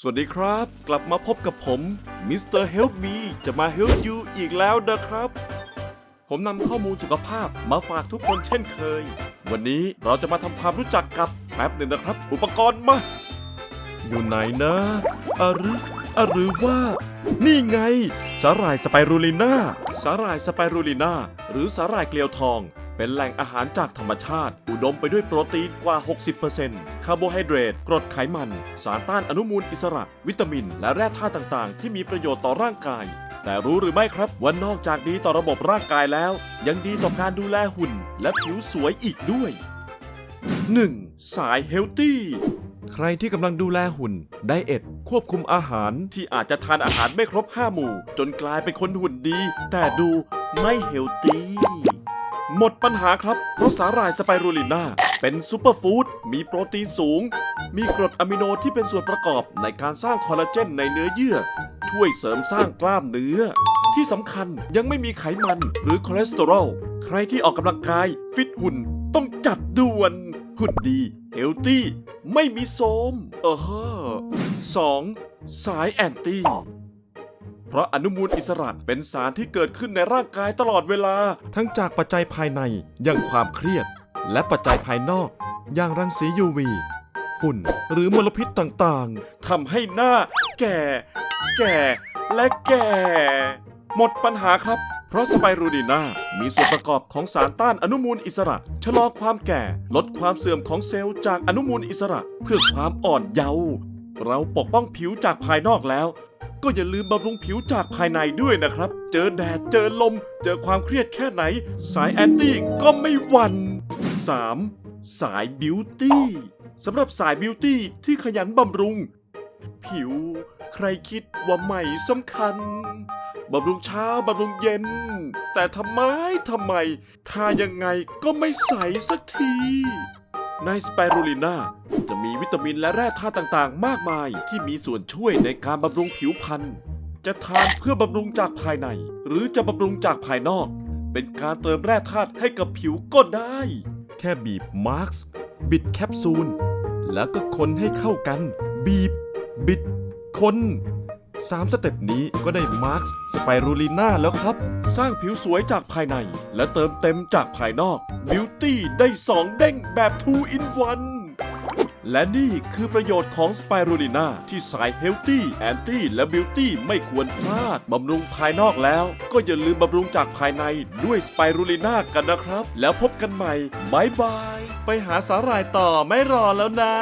สวัสดีครับ กลับมาพบกับผมมิสเตอร์เฮลมีจะมาเฮลยูอีกแล้วนะครับ ผมนำข้อมูลสุขภาพมาฝากทุกคนเช่นเคย วันนี้เราจะมาทำความรู้จักกับแป๊บหนึ่งนะครับ อุปกรณ์มา อยู่ไหนนะอะหรืออะหรือว่า นี่ไง สาหร่ายสไปรูลิน่าสาหร่ายสไปรูลิน่าหรือสาหร่ายเกลียวทอง เป็นแหล่งอาหารจากธรรมชาติ อุดมไปด้วยโปรตีนกว่า 60%คาร์โบไฮเดรตกรดไขมัน สารต้านอนุมูลอิสระ วิตามิน และแร่ธาตุต่างๆ ที่มีประโยชน์ต่อร่างกาย แต่รู้หรือไม่ครับว่านอกจากดีต่อระบบร่างกายแล้ว ยังดีต่อการดูแลหุ่น และผิวสวยอีกด้วย 1. สายเฮลตี้ใครที่กำลังดูแลหุ่น ไดเอทควบคุมอาหารที่อาจจะทานอาหารไม่ครบ 5 หมู่ จนกลายเป็นคนหุ่นดี แต่ดูไม่เฮลตี้ หมดปัญหาครับ เพราะสาหร่ายสไปรูลิน่าเป็นซูเปอร์ฟู้ดมีโปรตีนสูง มีกรดอะมิโนที่เป็นส่วนประกอบในการสร้างคอลลาเจนในเนื้อเยื่อ ช่วยเสริมสร้างกล้ามเนื้อ ที่สำคัญยังไม่มีไขมันหรือคอเลสเตอรอลใครที่ออกกำลังกาย ฟิตหุ่นต้องจัดด่วนหุ่นดีเฮลตี้ไม่มีโทรมเออฮะสองสายแอนตี้ เพราะอนุมูลอิสระเป็นสารที่เกิดขึ้นในร่างกายตลอดเวลา ทั้งจากปัจจัยภายในอย่างความเครียด และปัจจัยภายนอก อย่างรังสี UV ฝุ่นหรือมลพิษต่างๆทำให้หน้า แก่ แก่ และแก่ หมดปัญหาครับ เพราะสไปรูดีนามีส่วนประกอบของสารต้านอนุมูลอิสระ ชะลอความแก่ ลดความเสื่อมของเซลล์จากอนุมูลอิสระ เพื่อความอ่อนเยาว์เราปกป้องผิวจากภายนอกแล้ว ก็อย่าลืมบำรุงผิวจากภายในด้วยนะครับ เจอแดด เจอลม เจอความเครียดแค่ไหน สายแอนตี้ก็ไม่หวั่น 3. สายบิวตี้สำหรับสายบิวตี้ที่ขยันบำรุง ผิวใครคิดว่าไม่สำคัญบำรุงเช้าบำรุงเย็น แต่ทำไมทำไมทายังไงก็ไม่ใสสักที ในสไปรูลิน่าจะมีวิตามินและแร่ธาตุต่างๆ มากมายที่มีส่วนช่วยในการบำรุงผิวพรรณจะทานเพื่อบำรุงจากภายใน หรือจะบำรุงจากภายนอก เป็นการเติมแร่ธาตุให้กับผิวก็ได้ แค่บีบมาร์กบิดแคปซูล แล้วก็คนให้เข้ากัน บีบ บิด คน สามสเต็ปนี้ก็ได้มาร์กสไปรูลิน่าแล้วครับ สร้างผิวสวยจากภายใน และเติมเต็มจากภายนอกบิวตี้ได้สองเด้งแบบ 2 in 1 และนี่คือประโยชน์ของสไปรูลิน่าที่สายเฮลตี้แอนตี้และบิวตี้ไม่ควรพลาด บำรุงภายนอกแล้ว ก็อย่าลืมบำรุงจากภายในด้วยสไปรูลิน่ากันนะครับ แล้วพบกันใหม่บายบาย ไปหาสาหร่ายต่อไม่รอแล้วนะ